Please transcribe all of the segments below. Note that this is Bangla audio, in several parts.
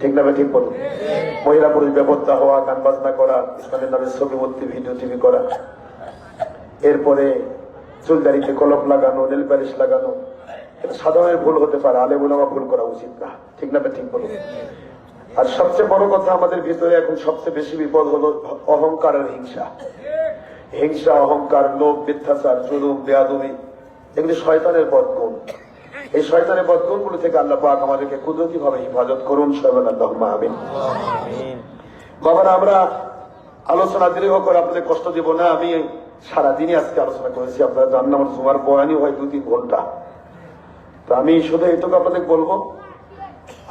ঠিক না ঠিক বলুন মহিলা পুরুষ বেপত্তা হওয়া, গান বাজনা করা, ইসলামের নামে ছবি, মূর্তি, ভিডিও, টিভি করা। এরপরে চুলদারিতে কলপ লাগানো, নেল পালিশ লাগানো। সাধারণের ভুল হতে পারে আলে বলে ভুল করা উচিত না। ঠিক না ঠিক বলুন আর সবচেয়ে বড় কথা আমাদের ভিতরে এখন সবচেয়ে বেশি বিপদ হলো অহংকার আর হিংসা। হিংসা, অহংকার, লোভ, মিথ্যাচার, জুলুম বেয়াদুমি এগুলি শয়তানের পথ বদগুণ। এই শয়তানের বদগুণগুলো থেকে আল্লাহ পাক আমাদেরকে কুদরতি ভাবে হেফাজত করুন। সবাই আল্লাহ আমিন। বাবারা আমরা আলোচনা দীর্ঘ করে আপনাদের কষ্ট দিব না। আমি সারাদিনই আজকে আলোচনা করেছি। আপনারা জানেন আমার জুমার বয়ানি হয় দু তিন ঘণ্টা। তো আমি শুধু এটুকু আপনাদের বলব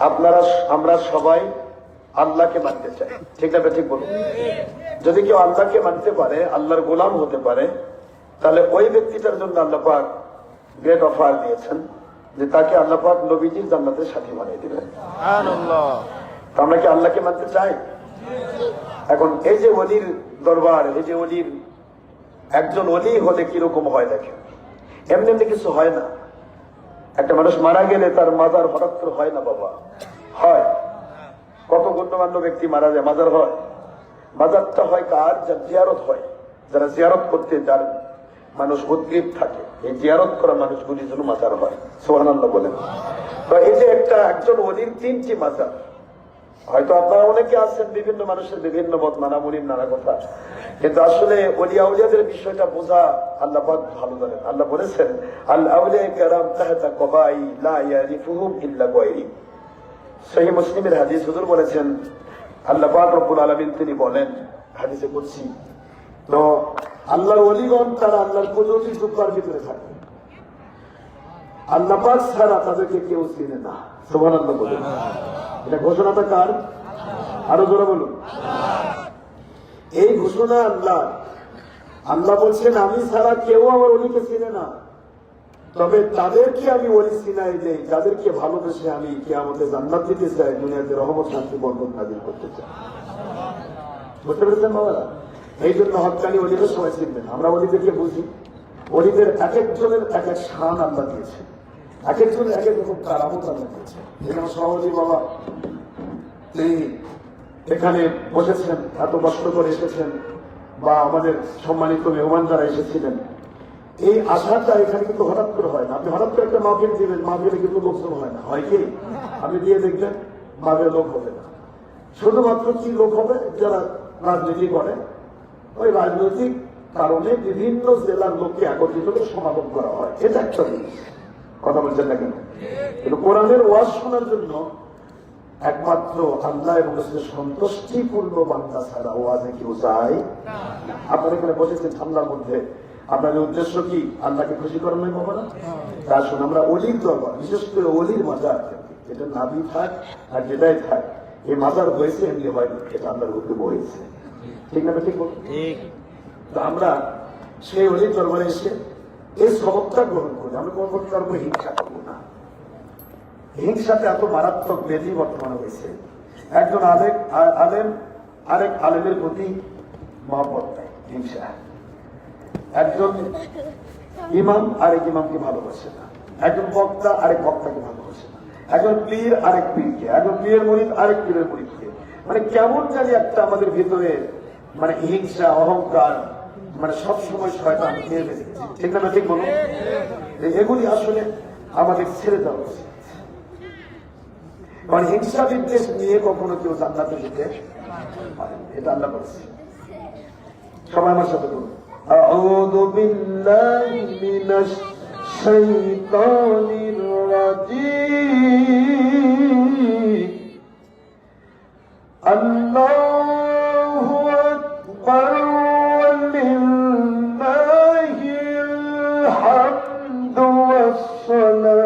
আপনারা আমরা সবাই আল্লাহকে মানতে চাই। ঠিক না ঠিক বলুন। যদি কেউ আল্লাহকে মানতে পারে আল্লাহর গোলাম হতে পারে তাহলে ওই ব্যক্তিটার জন্য আল্লাহ পাক গ্রেট অফার দিয়েছেন। যে তাকে আল্লাহ পাক নবীজির জান্নাতের সাথী বানিয়ে দিবেন তো আমরা কি আল্লাহকে মানতে চাই? এখন এই যে অলির দরবার এই যে অলির একজন অলি হলে কীরকম হয় দেখেন? এমনি এমনি কিছু হয় না। একটা মানুষ মারা গেলে তার মাজার হঠাৎ করে হয় না বাবা? হয়। কত গণ্যমান্য ব্যক্তি মারা যায় মাজার হয়। মাজারটা হয় কার? যার জিয়ারত হয়। যারা জিয়ারত করতে যার মানুষ উদ্গ্রীব থাকে। এই জিয়ারত করা মানুষগুলি জন্য মাজার হয় সোহান বলেন। তো এই যে একটা, একজন অলির তিনটি মাজার, হয়তো আপনারা অনেকে আছেন বিভিন্ন মানুষের বিভিন্ন মত মানামুনির নানা কথা, কিন্তু আসলে অলিয়া উলিয়াদের বিষয়টা বোঝা আল্লাহ ভালো জানেন। আল্লাহ বলেছেন আল্লাহ আউলিয়া সহি মুসলিমের হাদিস হুজুর বলেছেন, আল্লাহ পাক রব্বুল আলামিন তিনি বলেন, হাদিসে কুদসি আল্লাহর অলিগণ তারা আল্লাহর কুদরতি জুব্বার ভিতরে থাকে। আল্লাহ পাক ছাড়া তাদেরকে কেউ চিনে না। সুবহানাল্লাহ বলেন। এটা ঘোষণাটা কার? আরও জোরে বলুন। এই ঘোষণা আল্লাহ। আল্লাহ বলছেন, আমি ছাড়া কেউ আমার অলিকে চিনে না। তবে তাদেরকে আমি অলি চিনাই দেই, যাদেরকে ভালোবেসে আমি কে আমাদের জান্নাত দিতে চাই, দুনিয়াতে রহমত, শান্তি বর্ধন নাজিল করতে চাই। বুঝতে পেরেছেন বাবারা? এই জন্য হকানি অলিদের সবাই চিনবেন। আমরা অলিদেরকে বুঝি। অলিদের এক একজনের এক এক শান আল্লাহ দিয়েছে। এক একজনের এক এক রকম কারামত আল্লাহ দিয়েছে। যেমন সহজী বাবা, তিনি এখানে বসেছেন, এত কষ্ট করে এসেছেন বা আমাদের সম্মানিত মেহমান যারা এসেছিলেন। এই আশাটা এখানে কিন্তু হঠাৎ করে হয় না। আপনি হঠাৎ করে একটা মাহফিল দিবেন, মাহফিলে কিন্তু লোকজন হয় না। হয় কি? আপনি দিয়ে দেখবেন, মাহফিলে লোক হবে না। শুধুমাত্র কি লোক হবে? যারা রাজনীতি করে ওই রাজনৈতিক কারণে বিভিন্ন জেলার লোককে একত্রিত করে সমাগম করা হয়। এটা একটা কথা বলছেন না কেন? কিন্তু কোরআনের ওয়াজ শোনার জন্য একমাত্র আল্লাহ এবং সন্তুষ্টিপূর্ণ বান্দা ছাড়া ওয়াজে কেউ যায় আপনারা এখানে বসেছেন ঠান্ডার মধ্যে। আপনাদের উদ্দেশ্য কি? আল্লাহকে খুশি করার নয় বাবা তা শুন আমরা অলির দরবার, বিশেষ করে অলির মাজার। এটা নাবি থাক আর যেটাই থাক, এই মাজার হয়েছে এমনি হয়নি এটা আল্লাহর হুকুম হয়েছে। ঠিক না ঠিক। তো আমরা সেই অলির দরবারে এসে এই সবকটা গ্রহণ করি আমরা কোনো প্রকার উপর হিংসা করব না। হিংসাতে এত মারাত্মক ব্যাধি বর্তমানে হয়েছে। একজন আলেক আলেম আরেক আলেমের প্রতি মহব্বত হিংসা। একজন ইমাম আরেক ইমামকে ভালোবাসে না। একজন বক্তা আরেক বক্তাকে ভালোবাসে না। একজন পীর আরেক পীরকে। একজন পীরের মরিদ আরেক পীরের মরিদকে। মানে কেমন জানি একটা আমাদের ভিতরে মানে হিংসা অহংকার মানে সবসময় শয়তান খেয়ে ফেলেছে ঠিক না ঠিক বলুন এগুলি আসলে আমাদের ছেড়ে দেওয়া উচিত কারণ হিংসা বিদ্বেষ নিয়ে কখনো কেউ জান্নাতে যেতে পারে না। এটা আল্লাহ বলছে সবাই আমার সাথে বলুন أعوذ بالله من الشيطان الرجيم والصلاة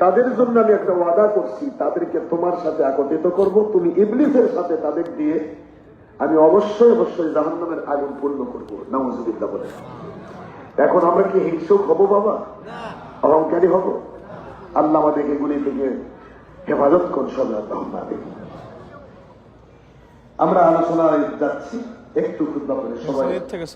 তাদের জন্য আমি একটা ওয়াদা করছি, তাদেরকে তোমার সাথে একত্রিত করব, তুমি ইবলিসের সাথে তাদের দিয়ে আমি অবশ্যই অবশ্যই জাহান্নামের আগুন পূর্ণ করব নামজুবিদ্যা বলে। এখন আমরা কি হিংসুক হব বাবা? অহংকারী হব? আল্লাহ আমাদের এগুলি থেকে হেফাজত করছেন আল্লাহ আমরা আলোচনায় যাচ্ছি, একটু ক্ষুদ্র করে সবাই। থেকে